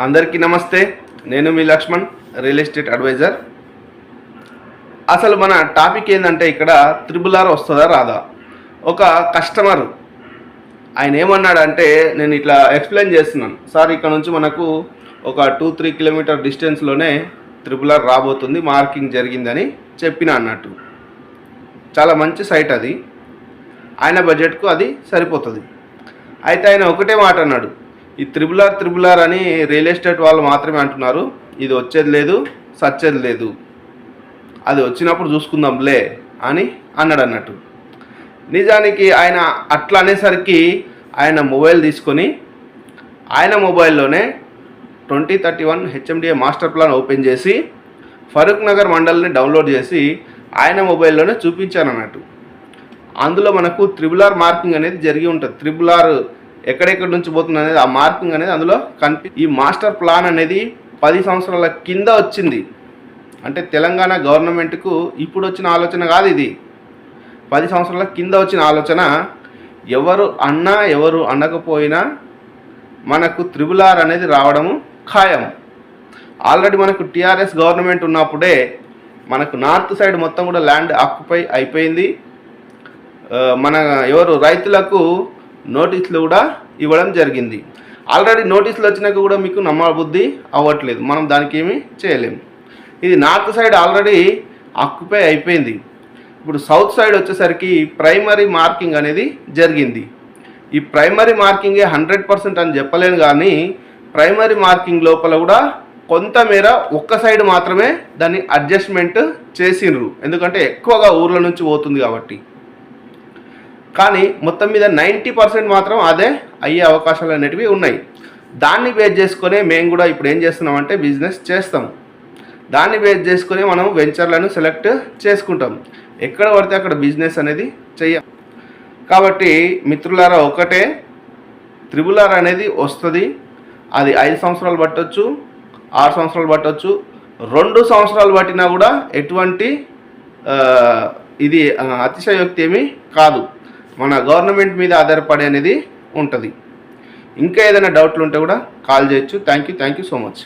అందరికీ నమస్తే. నేను మీ లక్ష్మణ్ రియల్ ఎస్టేట్ అడ్వైజర్. అసలు మన టాపిక్ ఏంటంటే ఇక్కడ త్రిబుల్ ఆర్ వస్తుందా రాదా? ఒక కస్టమర్ ఆయన ఏమన్నాడంటే నేను ఇట్లా ఎక్స్ప్లెయిన్ చేస్తున్నాను. సార్ ఇక్కడ నుంచి మనకు ఒక టూ త్రీ కిలోమీటర్ డిస్టెన్స్లోనే త్రిబుల్ ఆర్ రాబోతుంది మార్కింగ్ జరిగిందని చెప్పిన అన్నట్టు. చాలా మంచి సైట్ అది. ఆయన బడ్జెట్కు అది సరిపోతుంది. అయితే ఆయన ఒకటే మాట అన్నాడు. ఈ త్రిబుల్ ఆర్ త్రిబుల్ ఆర్ అని రియల్ ఎస్టేట్ వాళ్ళు మాత్రమే అంటున్నారు. ఇది వచ్చేది లేదు సచ్చేది లేదు. అది వచ్చినప్పుడు చూసుకుందాంలే అని అన్నాడు అన్నట్టు. నిజానికి ఆయన అట్లా అనేసరికి ఆయన మొబైల్ తీసుకొని ఆయన మొబైల్లోనే twenty thirty one HMDA master plan open చేసి ఫరూక్ నగర్ మండల్ని డౌన్లోడ్ చేసి ఆయన మొబైల్లోనే చూపించాను అన్నట్టు. అందులో మనకు త్రిబుల్ ఆర్ మార్కింగ్ అనేది జరిగి ఉంటుంది. త్రిబుల్ ఆర్ ఎక్కడెక్కడి నుంచి పోతుంది అనేది ఆ మార్కింగ్ అనేది అందులో కనిపి ఈ మాస్టర్ ప్లాన్ అనేది పది సంవత్సరాల కింద వచ్చింది. అంటే తెలంగాణ గవర్నమెంట్కు ఇప్పుడు వచ్చిన ఆలోచన కాదు ఇది. పది సంవత్సరాల కింద వచ్చిన ఆలోచన ఎవరు అన్నా ఎవరు అనకపోయినా మనకు త్రిబుల్ ఆర్ అనేది రావడము ఖాయం. ఆల్రెడీ మనకు టీఆర్ఎస్ గవర్నమెంట్ ఉన్నప్పుడే మనకు నార్త్ సైడ్ మొత్తం కూడా ల్యాండ్ ఆక్యుపై అయిపోయింది. మన ఎవరు రైతులకు నోటీసులు కూడా ఇవ్వడం జరిగింది. ఆల్రెడీ నోటీసులు వచ్చినాక కూడా మీకు నమ్మబుద్ధి అవ్వట్లేదు. మనం దానికి ఏమీ చేయలేము ఇది నార్త్ సైడ్ ఆల్రెడీ ఆక్యుపై అయిపోయింది. ఇప్పుడు సౌత్ సైడ్ వచ్చేసరికి ప్రైమరీ మార్కింగ్ అనేది జరిగింది. ఈ ప్రైమరీ మార్కింగే హండ్రెడ్ పర్సెంట్ అని చెప్పలేను కానీ ప్రైమరీ మార్కింగ్ లోపల కూడా కొంతమేర ఒక్క సైడ్ మాత్రమే దాన్ని అడ్జస్ట్మెంట్ చేసిండ్రు. ఎందుకంటే ఎక్కువగా ఊర్ల నుంచి పోతుంది కాబట్టి. కానీ మొత్తం మీద నైంటీ పర్సెంట్ మాత్రం అదే అయ్యే అవకాశాలు అనేటివి ఉన్నాయి. దాన్ని బేస్ చేసుకొని మేము కూడా ఇప్పుడు ఏం చేస్తున్నామంటే బిజినెస్ చేస్తాం. దాన్ని బేస్ చేసుకొని మనం వెంచర్లను సెలెక్ట్ చేసుకుంటాం. ఎక్కడ పడితే అక్కడ బిజినెస్ అనేది చెయ్య. కాబట్టి మిత్రులారా ఒకటే త్రిబుల్ అనేది వస్తుంది. అది ఐదు సంవత్సరాలు పట్టొచ్చు ఆరు సంవత్సరాలు పట్టొచ్చు. రెండు సంవత్సరాలు పట్టినా కూడా ఎటువంటి ఇది అతిశయోక్తి ఏమీ కాదు. మన గవర్నమెంట్ మీద ఆధారపడి అనేది ఉంటుంది. ఇంకా ఏదైనా డౌట్లు ఉంటే కూడా కాల్ చేయొచ్చు. Thank you thank you so much